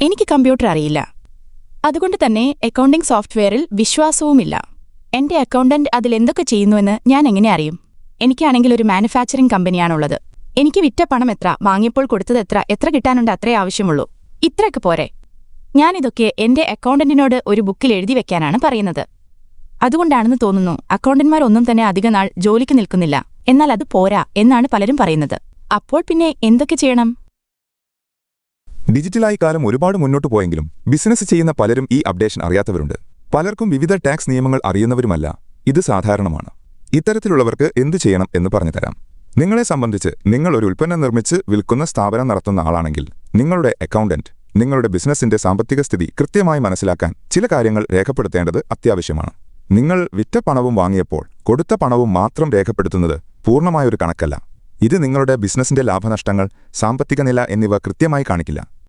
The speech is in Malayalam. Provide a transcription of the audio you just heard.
എനിക്ക് കമ്പ്യൂട്ടർ അറിയില്ല. അതുകൊണ്ട് തന്നെ അക്കൗണ്ടിംഗ് സോഫ്റ്റ്വെയറിൽ വിശ്വാസവുമില്ല. എന്റെ അക്കൗണ്ടന്റ് അതിലെന്തൊക്കെ ചെയ്യുന്നുവെന്ന് ഞാൻ എങ്ങനെ അറിയും? എനിക്കാണെങ്കിൽ ഒരു മാനുഫാക്ചറിംഗ് കമ്പനിയാണുള്ളത് എനിക്ക് വിറ്റ പണം എത്ര വാങ്ങിയപ്പോൾ കൊടുത്തത് എത്ര എത്ര കിട്ടാനുണ്ട് അത്രേ ആവശ്യമുള്ളൂ. ഇത്രയൊക്കെ പോരെ. ഞാനിതൊക്കെ എന്റെ അക്കൗണ്ടന്റിനോട് ഒരു ബുക്കിൽ എഴുതി വെക്കാനാണ് പറയുന്നത്. അതുകൊണ്ടാണെന്ന് തോന്നുന്നു അക്കൗണ്ടന്മാർ ഒന്നും തന്നെ അധികനാൾ ജോലിക്ക് നിൽക്കുന്നില്ല. എന്നാൽ അത് പോരാ എന്നാണ് പലരും പറയുന്നത്. അപ്പോൾ പിന്നെ എന്തൊക്കെ ചെയ്യണം? ഡിജിറ്റലായി കാലം ഒരുപാട് മുന്നോട്ട് പോയെങ്കിലും ബിസിനസ് ചെയ്യുന്ന പലരും ഈ അപ്ഡേഷൻ അറിയാത്തവരുണ്ട്. പലർക്കും വിവിധ ടാക്സ് നിയമങ്ങൾ അറിയുന്നവരുമല്ല. ഇത് സാധാരണമാണ്. ഇത്തരത്തിലുള്ളവർക്ക് എന്തു ചെയ്യണം എന്ന് പറഞ്ഞുതരാം നിങ്ങളെ സംബന്ധിച്ച് നിങ്ങൾ ഒരു ഉൽപ്പന്നം നിർമ്മിച്ച് വിൽക്കുന്ന സ്ഥാപനം നടത്തുന്ന ആളാണെങ്കിൽ നിങ്ങളുടെ അക്കൗണ്ടന്റ് നിങ്ങളുടെ ബിസിനസിന്റെ സാമ്പത്തിക സ്ഥിതി കൃത്യമായി മനസ്സിലാക്കാൻ ചില കാര്യങ്ങൾ രേഖപ്പെടുത്തേണ്ടത് അത്യാവശ്യമാണ്. നിങ്ങൾ വിറ്റ പണവും വാങ്ങിയപ്പോൾ കൊടുത്ത പണവും മാത്രം രേഖപ്പെടുത്തുന്നത് പൂർണമായൊരു കണക്കല്ല. ഇത് നിങ്ങളുടെ ബിസിനസിന്റെ ലാഭനഷ്ടങ്ങൾ സാമ്പത്തിക നില എന്നിവ കൃത്യമായി കാണിക്കില്ല.